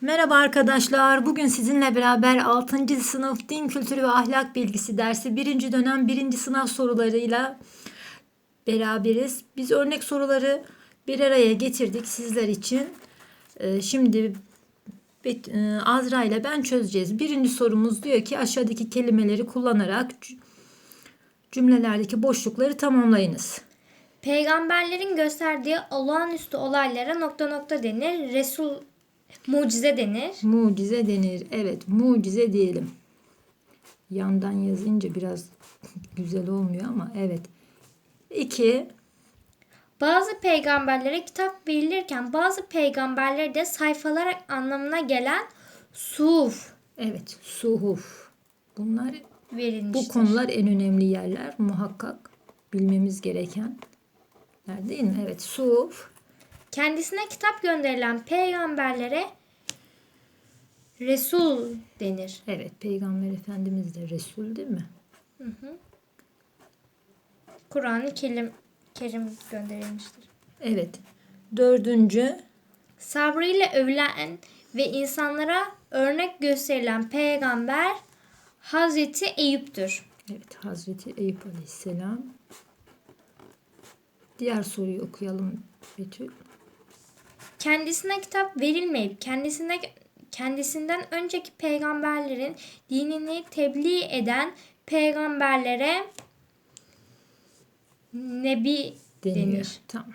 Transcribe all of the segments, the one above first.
Merhaba arkadaşlar. Bugün sizinle beraber 6. sınıf din kültürü ve ahlak bilgisi dersi 1. dönem 1. sınav sorularıyla beraberiz. Biz örnek soruları bir araya getirdik sizler için. Ee, Şimdi e, Azra ile ben çözeceğiz. Birinci sorumuz diyor ki aşağıdaki kelimeleri kullanarak cü- cümlelerdeki boşlukları tamamlayınız. Peygamberlerin gösterdiği olağanüstü olaylara nokta nokta denir. Resul mucize denir. Mucize denir. Evet, mucize diyelim. Yandan yazınca biraz güzel olmuyor ama evet. İki, Bazı peygamberlere kitap verilirken bazı peygamberlere de sayfalar anlamına gelen suf evet, suhuf. Bunlar verilmiştir. bu konular en önemli yerler. Muhakkak bilmemiz gereken değil mi? Evet, suhuf. Kendisine kitap gönderilen peygamberlere Resul denir. Evet, Peygamber Efendimiz de Resul değil mi? Kur'an-ı Kerim, Kerim gönderilmiştir. Evet. Dördüncü, Sabrıyla övülen ve insanlara örnek gösterilen peygamber Hazreti Eyüp'tür. evet Hazreti Eyüp Aleyhisselam. Diğer soruyu okuyalım Betül. Kendisine kitap verilmeyip kendisine kendisinden önceki peygamberlerin dinini tebliğ eden peygamberlere nebi deniyor. denir. Tamam.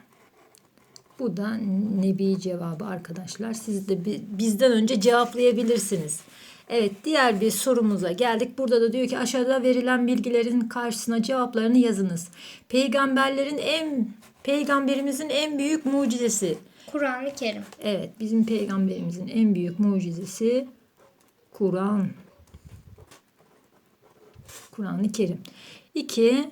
Bu da nebi cevabı arkadaşlar. Siz de bi- bizden önce cevaplayabilirsiniz. Evet diğer bir sorumuza geldik. Burada da diyor ki aşağıda verilen bilgilerin karşısına cevaplarını yazınız. Peygamberlerin en peygamberimizin en büyük mucizesi. Kur'an-ı Kerim. Evet bizim peygamberimizin en büyük mucizesi Kur'an. Kur'an-ı Kerim. İki,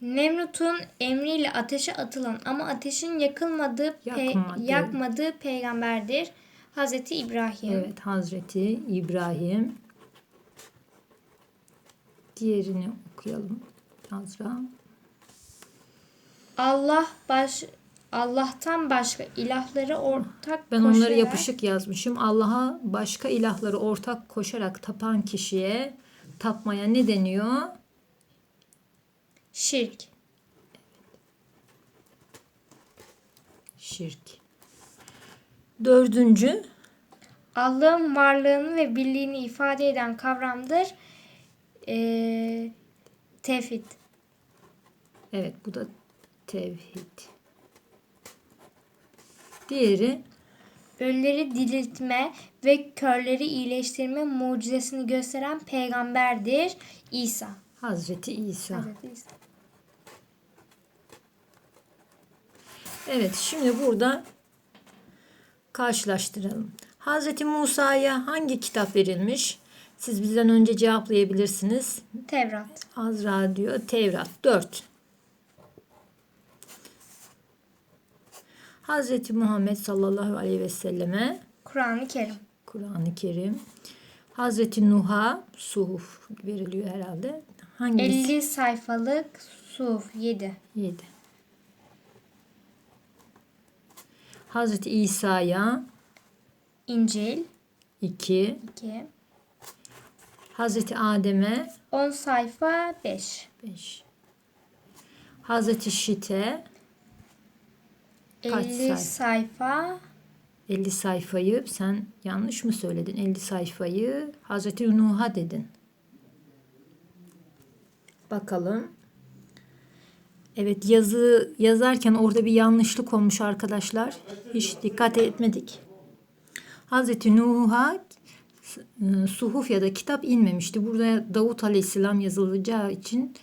Nemrut'un emriyle ateşe atılan ama ateşin yakılmadığı pe- Yakmadı. yakmadığı peygamberdir. Hazreti İbrahim. Evet Hazreti İbrahim. Diğerini okuyalım. Azra. Allah baş Allah'tan başka ilahları ortak Ben onları koşarak- yapışık yazmışım. Allah'a başka ilahları ortak koşarak tapan kişiye tapmaya ne deniyor? şirk. Şirk. Dördüncü. Allah'ın varlığını ve birliğini ifade eden kavramdır. Ee, tevhid. Evet bu da tevhid. Diğeri Ölüleri diriltme ve körleri iyileştirme mucizesini gösteren peygamberdir. İsa. Hazreti İsa. Hazreti İsa. Evet şimdi burada karşılaştıralım. Hazreti Musa'ya hangi kitap verilmiş? Siz bizden önce cevaplayabilirsiniz. Tevrat. Azra diyor Tevrat 4. Hazreti Muhammed sallallahu aleyhi ve selleme Kur'an-ı Kerim. Kur'an-ı Kerim. Hazreti Nuh'a suhuf veriliyor herhalde. Hangisi? 50 sayfalık Suf 7. 7. Hazreti İsa'ya İncil 2. 2. Hazreti Adem'e 10 sayfa 5. 5. Hazreti Şit'e Kaç 50 sayfa? sayfa 50 sayfayı sen yanlış mı söyledin? 50 sayfayı Hazreti Nuh'a dedin. Bakalım. Evet yazı yazarken orada bir yanlışlık olmuş arkadaşlar. Hiç dikkat etmedik. Hazreti Nuh'a e, suhuf ya da kitap inmemişti. Burada Davut Aleyhisselam yazılacağı için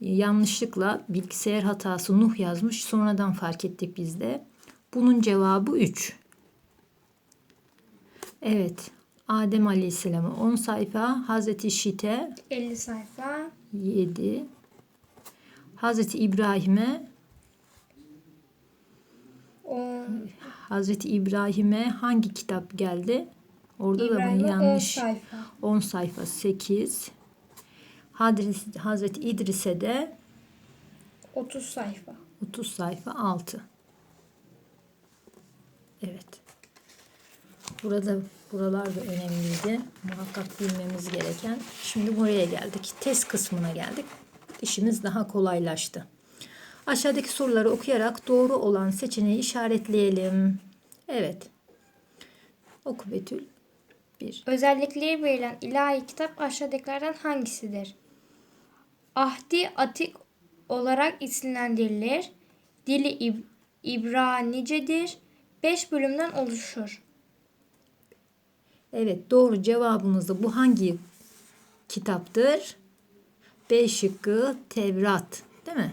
yanlışlıkla bilgisayar hatası Nuh yazmış. Sonradan fark ettik biz de. Bunun cevabı 3. Evet. Adem Aleyhisselam'a 10 sayfa, Hazreti Şit'e 50 sayfa 7. Hazreti İbrahim'e Hazreti İbrahim'e hangi kitap geldi? Orada da İbrahim'e ben 10 yanlış. sayfa. 10 sayfa 8. Hazreti, Hazreti İdris'e de 30 sayfa. 30 sayfa 6. Evet. Burada buralar da önemliydi. Muhakkak bilmemiz gereken. Şimdi buraya geldik. Test kısmına geldik. İşimiz daha kolaylaştı. Aşağıdaki soruları okuyarak doğru olan seçeneği işaretleyelim. Evet. Oku Betül. 1. Özellikleri verilen ilahi kitap aşağıdakilerden hangisidir? Ahdi Atik olarak isimlendirilir. Dili İb- İbranicedir. 5 bölümden oluşur. Evet doğru cevabımız da bu hangi kitaptır? B şıkkı Tevrat değil mi?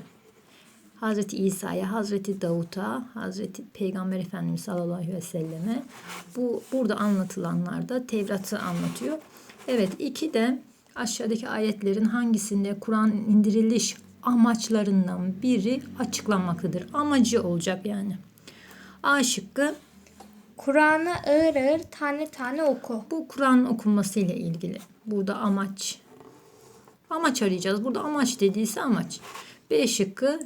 Hazreti İsa'ya, Hazreti Davut'a, Hazreti Peygamber Efendimiz sallallahu aleyhi ve selleme bu burada anlatılanlar da Tevrat'ı anlatıyor. Evet iki de aşağıdaki ayetlerin hangisinde Kur'an indiriliş amaçlarından biri açıklanmaktadır. Amacı olacak yani. A şıkkı Kur'an'ı ağır ağır tane tane oku. bu Kur'an okunması ile ilgili. Burada amaç. Amaç arayacağız. Burada amaç dediyse amaç. B şıkkı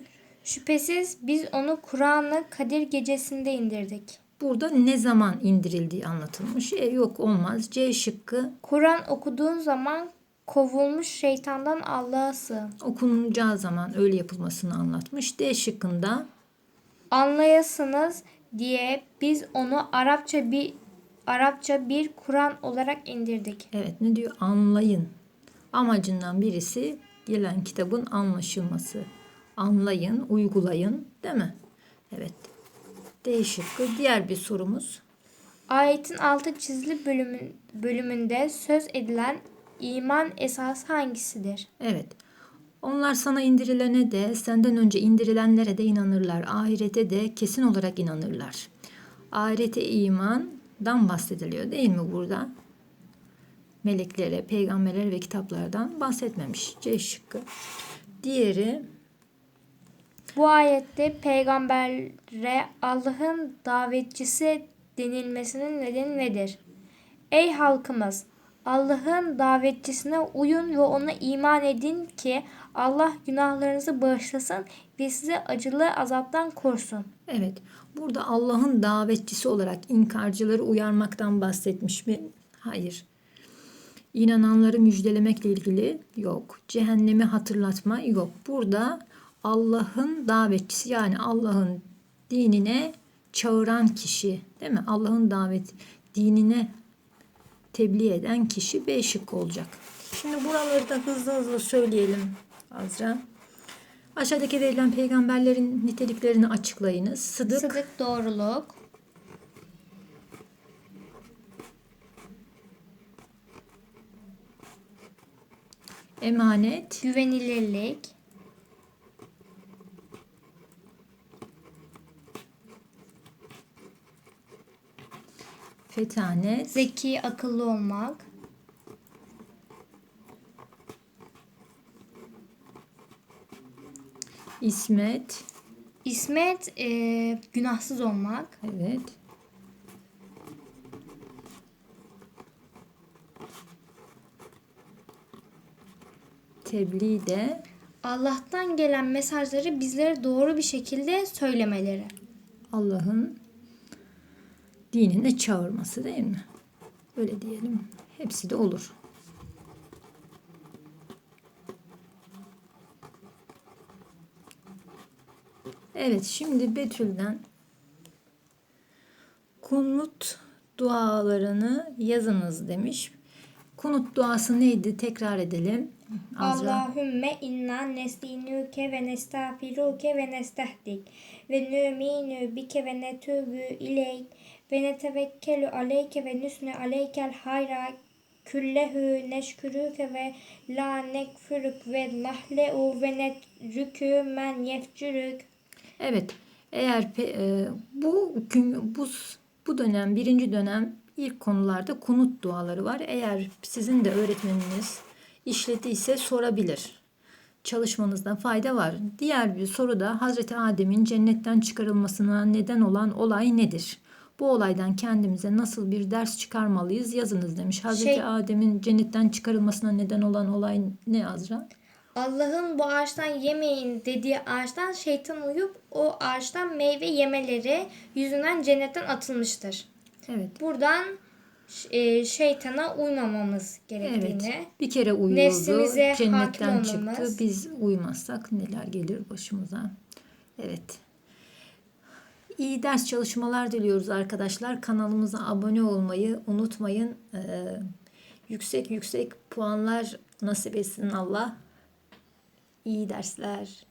Şüphesiz biz onu Kur'an'ı Kadir gecesinde indirdik. burada ne zaman indirildiği anlatılmış. E, yok olmaz. C şıkkı Kur'an okuduğun zaman kovulmuş şeytandan Allah'a sığın. okunacağı zaman öyle yapılmasını anlatmış. D şıkkında Anlayasınız diye biz onu Arapça bir Arapça bir Kur'an olarak indirdik. evet ne diyor? Anlayın. Amacından birisi gelen kitabın anlaşılması. Anlayın, uygulayın değil mi? Evet. D şıkkı. Diğer bir sorumuz. Ayetin altı çizili bölümün, bölümünde söz edilen iman esası hangisidir? Evet. Onlar sana indirilene de senden önce indirilenlere de inanırlar. Ahirete de kesin olarak inanırlar. Ahirete imandan bahsediliyor değil mi burada? Meleklere, peygamberlere ve kitaplardan bahsetmemiş. C şıkkı. Diğeri Bu ayette peygambere Allah'ın davetçisi denilmesinin nedeni nedir? Ey halkımız! Allah'ın davetçisine uyun ve ona iman edin ki Allah günahlarınızı bağışlasın ve sizi acılı azaptan korusun. Evet. Burada Allah'ın davetçisi olarak inkarcıları uyarmaktan bahsetmiş mi? Hayır. İnananları müjdelemekle ilgili yok. Cehennemi hatırlatma yok. Burada Allah'ın davetçisi yani Allah'ın dinine çağıran kişi değil mi? Allah'ın davet dinine tebliğ eden kişi B şıkkı olacak. Şimdi buraları da hızlı hızlı söyleyelim Azra. Aşağıdaki verilen peygamberlerin niteliklerini açıklayınız. Sıdık, Sıdık doğruluk, emanet, güvenilirlik, fetanet, zeki, akıllı olmak, ismet, İsmet eee, günahsız olmak, evet. Tebliğ de. Allah'tan gelen mesajları bizlere doğru bir şekilde söylemeleri. Allah'ın dinine çağırması değil mi? Öyle diyelim. Hepsi de olur. Evet şimdi Betül'den kunut dualarını yazınız demiş. Kunut duası neydi? Tekrar edelim. Allahümme inna nestinuke ve nestağfiruke ve nestehdik ve nüminu bike ve netübü ileyk ve netevekkelu aleyke ve nüsnü aleykel hayra küllehu neşkürüke ve la nekfürük ve nahle'u ve netrükü men yefcürük. Evet. Eğer e, bu bu bu dönem birinci dönem ilk konularda kunut duaları var. Eğer sizin de öğretmeniniz işlediyse sorabilir. Çalışmanızda fayda var. Diğer bir soru da Hazreti Adem'in cennetten çıkarılmasına neden olan olay nedir? Bu olaydan kendimize nasıl bir ders çıkarmalıyız yazınız demiş. Hazreti Şey- Adem'in cennetten çıkarılmasına neden olan olay ne Azra? Allah'ın bu ağaçtan yemeyin dediği ağaçtan şeytan uyup o ağaçtan meyve yemeleri yüzünden cennetten atılmıştır. Evet. Buradan e, şeytana uymamamız gerektiğini. Evet. Bir kere uyuyordu. Nefsimize hakim Cennetten çıktı. olmamız. Biz uymazsak neler gelir başımıza. Evet. İyi ders çalışmalar diliyoruz arkadaşlar. Kanalımıza abone olmayı unutmayın. Ee, yüksek yüksek puanlar nasip etsin Allah. İyi dersler.